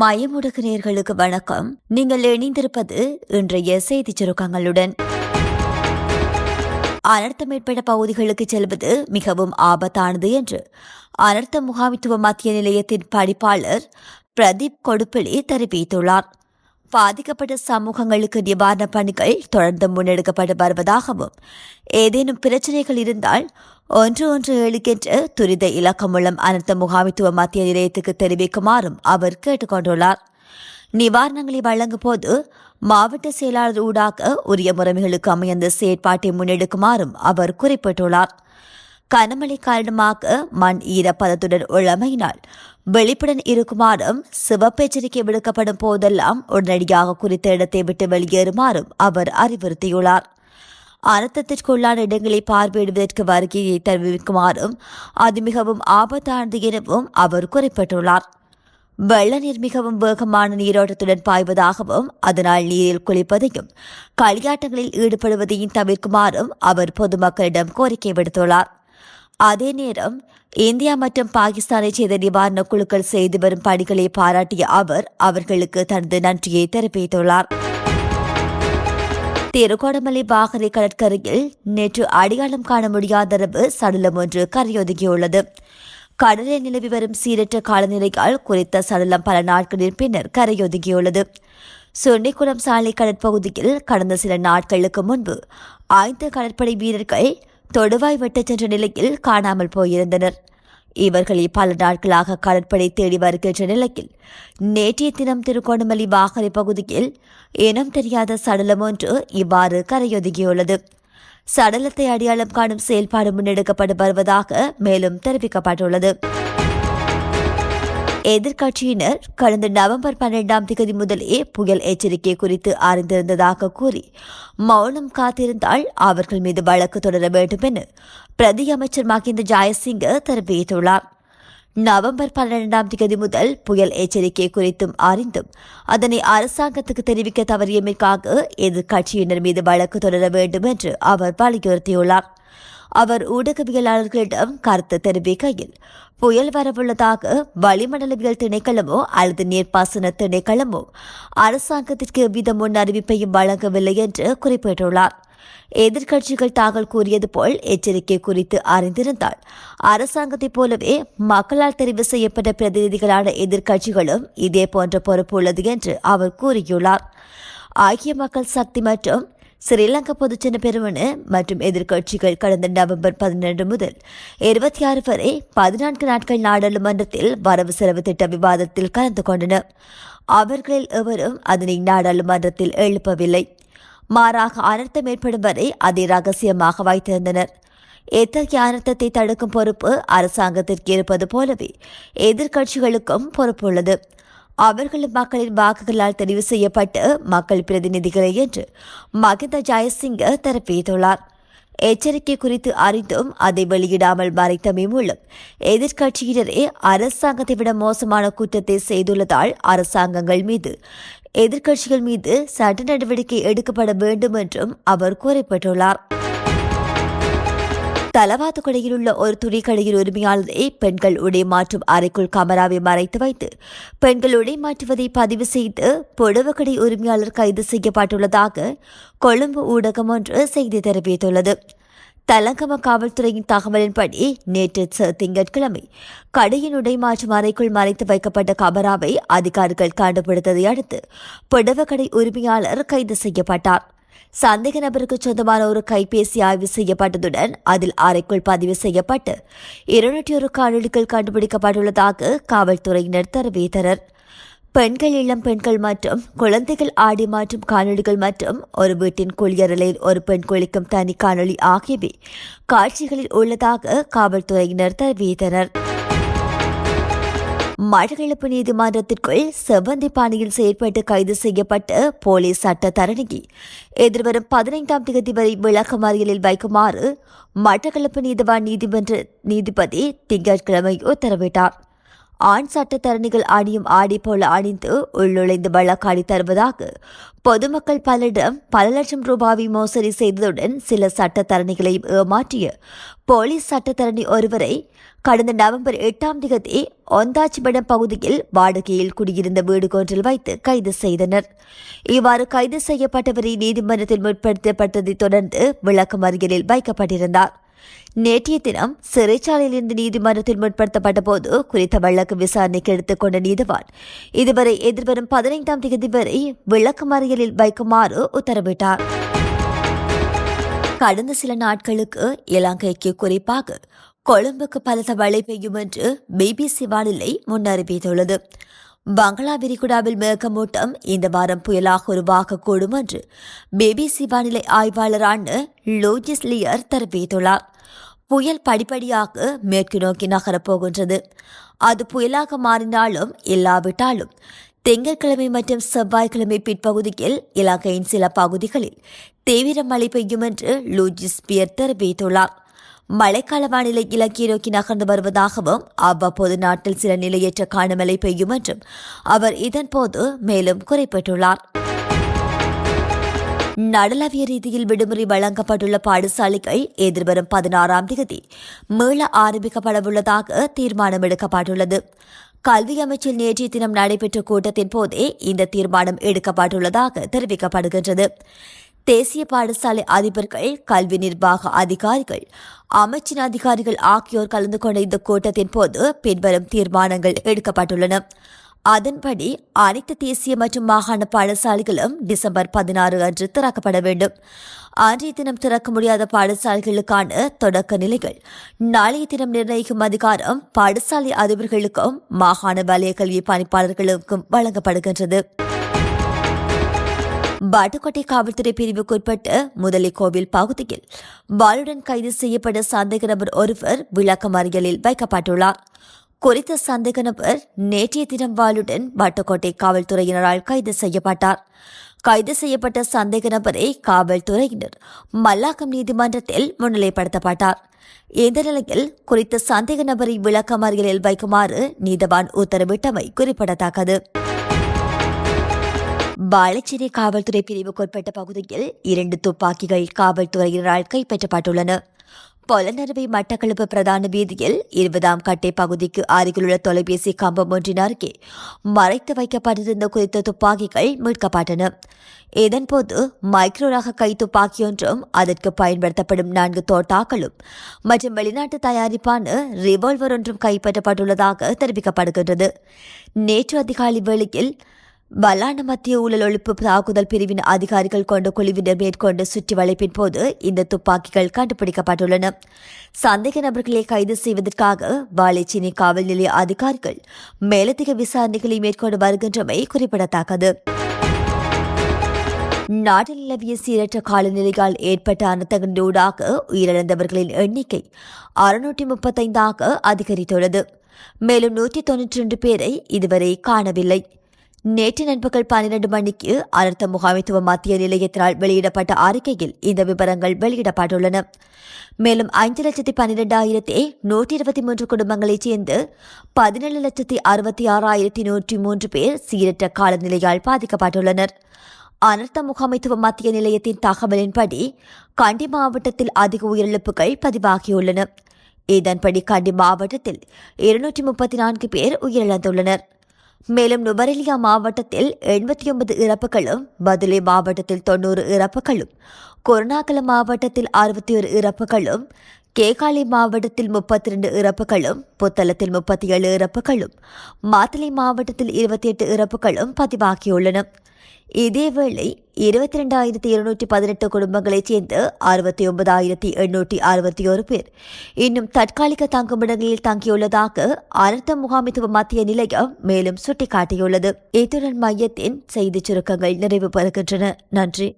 மயமுடுகிறீர்களுக்கு வணக்கம். நீங்கள் இணைந்திருப்பது இன்றைய செய்திச் சுருக்கங்களுடன். அனர்த்தம் ஏற்பட்ட பகுதிகளுக்கு செல்வது மிகவும் ஆபத்தானது என்று அனர்த்த முகாமித்துவ மத்திய நிலையத்தின் படிப்பாளர் பிரதீப் கொடுப்பிலி தெரிவித்துள்ளார். பாதிக்கப்பட்ட சமூகங்களுக்கு நிவாரணப் பணிகள் தொடர்ந்து முன்னெடுக்கப்பட்டு வருவதாகவும் ஏதேனும் பிரச்சனைகள் இருந்தால் ஒன்று ஒன்று ஏழு துரித இலக்கமுள்ளம் அனர்த்த முகாமித்துவ மத்திய நிலையத்துக்கு தெரிவிக்குமாறும் அவர் கேட்டுக்கொண்டுள்ளார். நிவாரணங்களை வழங்கும் போது மாவட்ட செயலாளர் ஊடாக உரிய முறைமைகளுக்கு அமைந்த செயற்பாட்டை முன்னெடுக்குமாறும் அவர் குறிப்பிட்டுள்ளார். கனமழை காரணமாக மண் ஈரப்பதத்துடன் உள்ளமையினால் வெளிப்புடன் இருக்குமாறும் சிவப்பெச்சரிக்கை விடுக்கப்படும் போதெல்லாம் உடனடியாக குறித்த இடத்தை விட்டு வெளியேறுமாறும் அவர் அறிவுறுத்தியுள்ளார். அனர்த்தத்திற்குள்ளான இடங்களை பார்வையிடுவதற்கு வருகையை தெரிவிக்குமாறும் அது மிகவும் ஆபத்தானது எனவும் அவர் குறிப்பிட்டுள்ளார். வெள்ள நீர் மிகவும் வேகமான நீரோட்டத்துடன் பாய்வதாகவும் அதனால் நீரில் குளிப்பதையும் களியாட்டங்களில் ஈடுபடுவதையும் தவிர்க்குமாறும் அவர் பொதுமக்களிடம் கோரிக்கை விடுத்துள்ளார். அதே நேரம் இந்தியா மற்றும் பாகிஸ்தானை சேர்ந்த நிவாரண குழுக்கள் செய்து வரும் பணிகளை பாராட்டிய அவர் அவர்களுக்கு தனது நன்றியை தெரிவித்துள்ளார். திருகோணமலை பாகரை கடற்கரையில் நேற்று அடையாளம் காண முடியாத அளவு சடலம் ஒன்று கரையொதுங்கியுள்ளது. கடலில் நிலவி வரும் சீரற்ற காலநிலையால் குறித்த சடலம் பல நாட்களின் பின்னர் கரையொதுங்கியுள்ளது. சுன்னிக்குளம் சாலை கடற்பகுதியில் கடந்த சில நாட்களுக்கு முன்பு ஐந்து கடற்படை வீரர்கள் தொடுவாய் வெட்டச் சென்ற நிலையில் காணாமல் போயிருந்தனர். இவர்களை பல நாட்களாக கடற்படை தேடி வருகின்ற நிலையில் நேற்றைய தினம் திருகோணமலை வாகரை பகுதியில் இனம் தெரியாத சடலம் ஒன்று இவ்வாறு கரையொதுங்கியுள்ளது. சடலத்தை அடையாளம் காணும் செயல்பாடு முன்னெடுக்கப்பட்டு வருவதாக மேலும் தெரிவிக்கப்பட்டுள்ளது. எதிர்க்கட்சியினர் கடந்த நவம்பர் பன்னிரண்டாம் தேதி முதலே புயல் எச்சரிக்கை குறித்து அறிந்திருந்ததாக கூறி மௌனம் காத்திருந்தால் அவர்கள் மீது வழக்கு தொடர வேண்டும் என பிரதி அமைச்சர் மஹிந்த ஜாயசிங்க தெரிவித்துள்ளார். நவம்பர் பன்னிரெண்டாம் தேதி முதல் புயல் எச்சரிக்கை குறித்தும் அறிந்தும் அதனை அரசாங்கத்துக்கு தெரிவிக்க தவறியமைக்காக எதிர்க்கட்சியினர் மீது வழக்கு தொடர வேண்டும் என்று அவர் வலியுறுத்தியுள்ளார். அவர் ஊடகவியலாளர்களிடம் கருத்து தெரிவிக்கையில் புயல் வரவுள்ளதாக வளிமண்டலவியல் திணைக்களமோ அல்லது நீர்ப்பாசன திணைக்களமோ அரசாங்கத்திற்கு எவ்வித முன் அறிவிப்பையும் வழங்கவில்லை என்று குறிப்பிட்டுள்ளார். எதிர்க்கட்சிகள் தாங்கள் கூறியது போல் எச்சரிக்கை குறித்து அறிந்திருந்தால் அரசாங்கத்தைப் போலவே மக்களால் தெரிவு செய்யப்பட்ட பிரதிநிதிகளான எதிர்க்கட்சிகளும் இதே போன்ற பொறுப்பு உள்ளது என்று அவர் கூறியுள்ளார். ஐக்கிய மக்கள் சக்தி மற்றும் ஸ்ரீலங்கா பொதுஜன பெருமனு மற்றும் எதிர்க்கட்சிகள் கடந்த நவம்பர் பதினெண்டு முதல் இருபத்தி ஆறு வரை பதினான்கு நாட்கள் நாடாளுமன்றத்தில் வரவு செலவு திட்ட விவாதத்தில் கலந்து கொண்டனர். அவர்களில் எவரும் அதனை நாடாளுமன்றத்தில் எழுப்பவில்லை. மாறாக அனர்த்தம் ஏற்படும் வரை அதை ரகசியமாக வைத்திருந்தனர். எத்தகைய அனர்த்தத்தை தடுக்கும் பொறுப்பு அரசாங்கத்திற்கு இருப்பது போலவே எதிர்க்கட்சிகளுக்கும் பொறுப்புள்ளது. அவர்களும் மக்களின் வாக்குகளால் தெரிவு செய்யப்பட்டு மக்கள் பிரதிநிதிகளே என்று மகிந்த ஜெயசிங்க தெரிவித்துள்ளார். எச்சரிக்கை குறித்து அறிந்தும் அதை வெளியிடாமல் மறைத்தமை மூலம் எதிர்க்கட்சியினரே அரசாங்கத்தை விட மோசமான குற்றத்தை செய்துள்ளதால் அரசாங்கங்கள் மீது எதிர்க்கட்சிகள் மீது சட்ட நடவடிக்கை எடுக்கப்பட வேண்டும் என்றும் அவர் குறிப்பிட்டுள்ளார். தலவாத்துக்கடையில் உள்ள ஒரு துணிக்கடையில் உரிமையாளரை பெண்கள் உடை மாற்றும் அறைக்குள் கமராவை மறைத்து வைத்து பெண்கள் உடை மாற்றுவதை பதிவு செய்து புடவக்கடை உரிமையாளர் கைது செய்யப்பட்டுள்ளதாக கொழும்பு ஊடகம் ஒன்று செய்தி தெரிவித்துள்ளது. தலங்கம காவல்துறையின் தகவலின்படி நேற்று திங்கட்கிழமை கடையின் உடைமாற்றும் அறைக்குள் மறைத்து வைக்கப்பட்ட கமராவை அதிகாரிகள் கண்டுபிடித்ததை அடுத்து புடவக்கடை உரிமையாளர் கைது செய்யப்பட்டார். சந்தேக நபருக்கு சொந்தமான ஒரு கைபேசி ஆய்வு செய்யப்பட்டதுடன் அதில் அறைக்குள் பதிவு செய்யப்பட்டு இருநூற்றி ஒரு காணொலிகள் கண்டுபிடிக்கப்பட்டுள்ளதாக காவல்துறையினர் தெரிவித்தனர். பெண்கள் இளம் பெண்கள் மற்றும் குழந்தைகள் ஆடி மாற்றும் காணொலிகள் மற்றும் ஒரு வீட்டின் குளியரலில் ஒரு பெண் குளிக்கும் தனி காணொலி ஆகியவை காட்சிகளில் உள்ளதாக காவல்துறையினர் தெரிவித்தனர். மழகிழப்பு நீதிமன்றத்திற்குள் செவ்வந்தி பாணியில் செயற்பட்டு கைது செய்யப்பட்ட போலீஸ் சட்ட தரணியை எதிர்வரும் பதினைந்தாம் தேதி வரை விளக்கமறியலில் வைக்குமாறு மட்டக்களப்பு நீதிவான் நீதிமன்ற நீதிபதி திங்கட்கிழமை உத்தரவிட்டார். ஆண் சட்டத்தரணிகள் அணியும் ஆடி போல அணிந்து உள்நுழைந்து வழக்காடி தருவதாக பொதுமக்கள் பலரிடம் பல லட்சம் ரூபாவை மோசடி செய்ததுடன் சில சட்டத்தரணிகளையும் ஏமாற்றிய போலீஸ் சட்டத்தரணி ஒருவரை கடந்த நவம்பர் எட்டாம் தேதி ஒந்தாச்சிபடம் பகுதியில் வாடகையில் குடியிருந்த வீடு ஒன்றில் வைத்து கைது செய்தனர். இவ்வாறு கைது செய்யப்பட்டவரை நீதிமன்றத்தில் முற்படுத்தப்பட்டதைத் தொடர்ந்து விளக்கமறியலில் வைக்கப்பட்டிருந்தார். நேற்றைய தினம் சிறைச்சாலையிலிருந்து நீதிமன்றத்தில் முற்படுத்தப்பட்ட போது குறித்த வழக்கு விசாரணைக்கு எடுத்துக்கொண்ட நீதிவான் இதுவரை எதிர்வரும் பதினைந்தாம் தேதி வரை விளக்கமறியலில் வைக்குமாறு உத்தரவிட்டார். கடந்த சில நாட்களுக்கு இலங்கைக்கு குறிப்பாக கொழும்புக்கு பலத்த மழை பெய்யும் என்று பிபிசி வானிலை முன்னறிவித்துள்ளது பங்களா விரிகுடாவில் மேகமூட்டம் இந்த வாரம் புயலாக உருவாகக்கூடும் என்று பிபிசி வானிலை ஆய்வாளரான லோஜிஸ் லியர் தெரிவித்துள்ளார். புயல் படிப்படியாக மேற்கு நோக்கி நகரப்போகின்றது அது புயலாக மாறினாலும் இல்லாவிட்டாலும் திங்கட்கிழமை மற்றும் செவ்வாய்க்கிழமை பிற்பகுதியில் இலங்கையின் சில பகுதிகளில் தீவிர மழை பெய்யும் என்று லூஜிஸ் பியர் தெரிவித்துள்ளார். மழைக்கால வானிலை இலக்கிய நோக்கி நகர்ந்து வருவதாகவும் அவ்வப்போது நாட்டில் சில நிலையற்ற காணமழை பெய்யும் என்றும் அவர் இதன்போது மேலும் குறிப்பிட்டுள்ளார். நடலவிய ரீதியில் விடுமுறை வழங்கப்பட்டுள்ள பாடசாலைகள் எதிர்வரும் பதினாறாம் தேதி மீள ஆரம்பிக்கப்படவுள்ளதாக தீர்மானம் எடுக்கப்பட்டுள்ளது கல்வி அமைச்சில் நேற்றைய தினம் நடைபெற்ற கூட்டத்தின் போதே இந்த தீர்மானம் எடுக்கப்பட்டுள்ளதாக தெரிவிக்கப்படுகின்றது. தேசிய பாடசாலை அதிபர்கள் கல்வி நிர்வாக அதிகாரிகள் அமைச்சின் அதிகாரிகள் ஆகியோர் கலந்து கொண்ட இந்த கூட்டத்தின் போது பின்வரும் தீர்மானங்கள் எடுக்கப்பட்டுள்ளன. அதன்படி அனைத்து தேசிய மற்றும் மாகாண பாடசாலைகளும் டிசம்பர் பதினாறு அன்று திறக்கப்பட வேண்டும். அன்றைய தினம் திறக்க முடியாத பாடசாலைகளுக்கான தொடக்க நிலைகள். நாளைய தினம் நிர்ணயிக்கும் அதிகாரம் பாடசாலை அதிபர்களுக்கும் மாகாண வலய கல்வி பணிப்பாளர்களுக்கும் வழங்கப்படுகின்றது. பாட்டுக்கோட்டை காவல்துறை பிரிவுக்குட்பட்ட முதலிக்கோவில் கோவில் பகுதியில் வாளுடன் கைது செய்யப்பட்ட சந்தேக நபர் ஒருவர் விளக்கமறியலில் வைக்கப்பட்டுள்ளார். குறித்த சந்தேக நபர் நேற்றைய தினம் வாளுடன் பாட்டுக்கோட்டை காவல்துறையினரால் கைது செய்யப்பட்டார். கைது செய்யப்பட்ட சந்தேக நபரை காவல்துறையினர் மல்லாக்கம் நீதிமன்றத்தில் முன்னிலைப்படுத்தப்பட்டார். இந்த நிலையில் குறித்த சந்தேக நபரை விளக்கமறியலில் வைக்குமாறு நீதவான் உத்தரவிட்டமை குறிப்பிடத்தக்கது. வாழைச்சேரி காவல்துறை பிரிவுக்குட்பட்ட பகுதியில் இரண்டு துப்பாக்கிகள் காவல்துறையினரால் கைப்பற்றப்பட்டுள்ளன. பொலனறுவை மட்டக்களப்பு பிரதான வீதியில் இருபதாம் கட்டை பகுதிக்கு அருகிலுள்ள தொலைபேசி கம்பம் ஒன்றின் அருகே மறைத்து வைக்கப்பட்டிருந்த குறித்த துப்பாக்கிகள் மீட்கப்பட்டன. இதன்போது மைக்ரோ ரக கை துப்பாக்கியொன்றும் அதற்கு பயன்படுத்தப்படும் நான்கு தோட்டாக்களும் மற்றும் வெளிநாட்டு தயாரிப்பான ரிவால்வர் ஒன்றும் கைப்பற்றப்பட்டுள்ளதாக தெரிவிக்கப்படுகின்றது. நேற்று அதிகாலை வேளையில் பலான மத்திய ஊழல் ஒழிப்பு தாக்குதல் பிரிவின் அதிகாரிகள் கொண்ட குழுவினர் மேற்கொண்ட சுற்றி வளைப்பின் போது இந்த துப்பாக்கிகள் கண்டுபிடிக்கப்பட்டுள்ளன. சந்தேக நபர்களை கைது செய்வதற்காக வாழைச்சினை காவல் நிலைய அதிகாரிகள் மேலதிக விசாரணைகளை மேற்கொண்டு வருகின்றமை குறிப்பிடத்தக்கது. நாட்டில் நிலவிய சீரற்ற காலநிலையால் ஏற்பட்ட அனர்த்தங்களூடாக உயிரிழந்தவர்களின் எண்ணிக்கை அறுநூற்றி முப்பத்தைந்தாக அதிகரித்துள்ளது. மேலும் நூற்றி தொன்னூற்றி ரெண்டு பேரை இதுவரை காணவில்லை. நேற்று நண்பகல் பன்னிரண்டு மணிக்கு அனர்த்த முகாமைத்துவ மத்திய நிலையத்தினால் வெளியிடப்பட்ட அறிக்கையில் இந்த விவரங்கள் வெளியிடப்பட்டுள்ளன. மேலும் ஐந்து லட்சத்தி பன்னிரெண்டாயிரத்தி நூற்றி இருபத்தி மூன்று குடும்பங்களைச் சேர்ந்து பதினேழு லட்சத்தி அறுபத்தி ஆறாயிரத்தி நூற்றி மூன்று பேர் சீரற்ற காலநிலையால் பாதிக்கப்பட்டுள்ளனர். அனர்த்த முகாமைத்துவ மத்திய நிலையத்தின் தகவலின்படி கண்டி மாவட்டத்தில் அதிக உயிரிழப்புகள் பதிவாகியுள்ளன. இதன்படி கண்டி மாவட்டத்தில் இருநூற்றி முப்பத்தி நான்கு பேர் உயிரிழந்துள்ளனர். மேலும் நுபரெலியா மாவட்டத்தில் எண்பத்தி ஒன்பது இறப்புகளும் பதுளை மாவட்டத்தில் தொன்னூறு இறப்புகளும் குருணாகலம் மாவட்டத்தில் அறுபத்தி ஒரு இறப்புகளும் கேகாலி மாவட்டத்தில் முப்பத்தி ரெண்டு இறப்புகளும் புத்தளத்தில் முப்பத்தி ஏழு இறப்புகளும் மாத்தளை மாவட்டத்தில் இருபத்தி எட்டு இறப்புகளும் பதிவாகியுள்ளன. இதேவேளை இருபத்தி ரெண்டாயிரத்தி இருநூற்றி பதினெட்டு குடும்பங்களைச் சேர்ந்து அறுபத்தி ஒன்பதாயிரத்தி எண்ணூற்றி அறுபத்தி ஒரு பேர் இன்னும் தற்காலிக தங்குமிடங்களில் தங்கியுள்ளதாக அனர்த்த முகாமித்துவ மத்திய நிலையம் மேலும் சுட்டிக்காட்டியுள்ளது. இத்துடன் மையத்தின் செய்திச் சுருக்கங்கள் நிறைவு பெறுகின்றன. நன்றி.